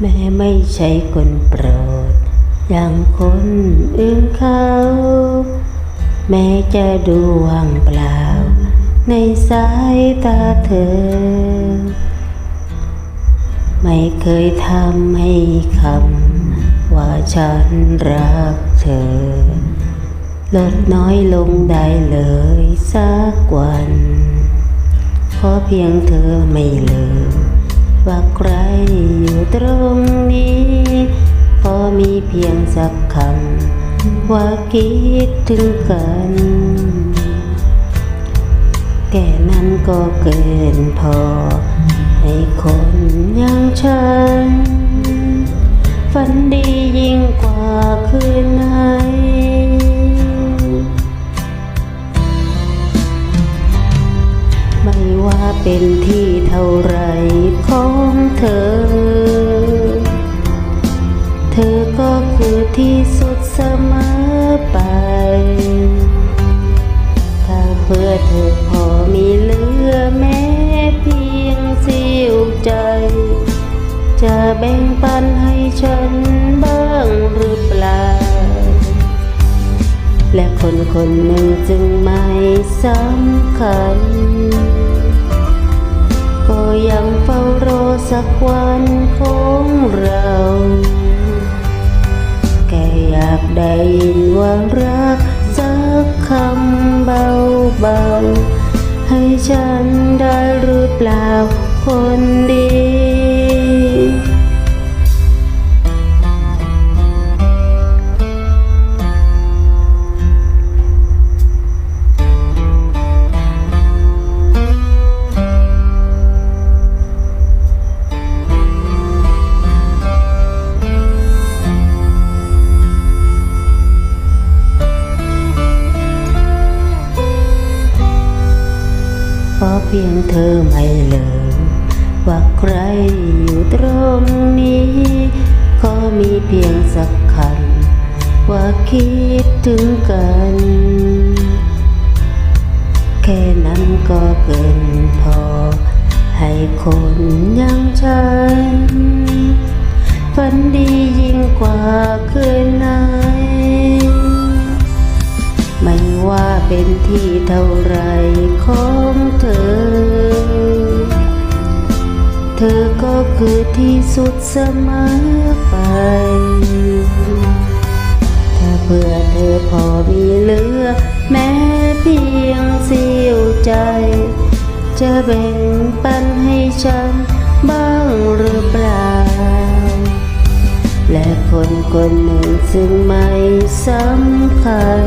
แม่ไม่ใช่คนโปรด อย่างคนอื่นเขา แม้จะดูว่างเปล่า ในสายตาเธอ ไม่เคยทำให้คำว่าฉันรักเธอ ลดน้อยลงได้เลยสักวัน ขอเพียงเธอไม่ลืม ว่าใครอยู่ตรงนี้ พอมีเพียงสักคำว่าคิดถึงกัน แก่นั้นก็เกินพอ ให้คนอย่างฉัน ฝันดียิ่งกว่าคืนไหน ว่าเป็นที่เท่าไรของเธอ เธอก็คือที่สุดเสมอไป ถ้าเพื่อเธอพอมีเหลือแม้เพียงเสี้ยวใจ จะแบ่งปันให้ฉันบ้างหรือเปล่า และคนคนหนึ่งจึงไม่สำคัญ ยังเฝ้ารอสักวันของเรา แค่อยากได้ยินว่ารักสักคำเบาๆ ให้ฉันได้หรือเปล่าคนดี อเพียงเธอไม่เลิกว่าใครอยู่ตรงนี้ก็มีเพียงสักคำว่าคิดถึงกัน แค่นั้นก็เกินพอ ให้คนอย่างฉัน เป็นที่เท่าไรของเธอ เธอก็คือที่สุดเสมอไป ถ้าเพื่อเธอพอมีเหลือ แม้เพียงเสี้ยวใจ จะแบ่งปันให้ฉันบ้างหรือเปล่า และคนคนหนึ่งซึ่งไม่สำคัญ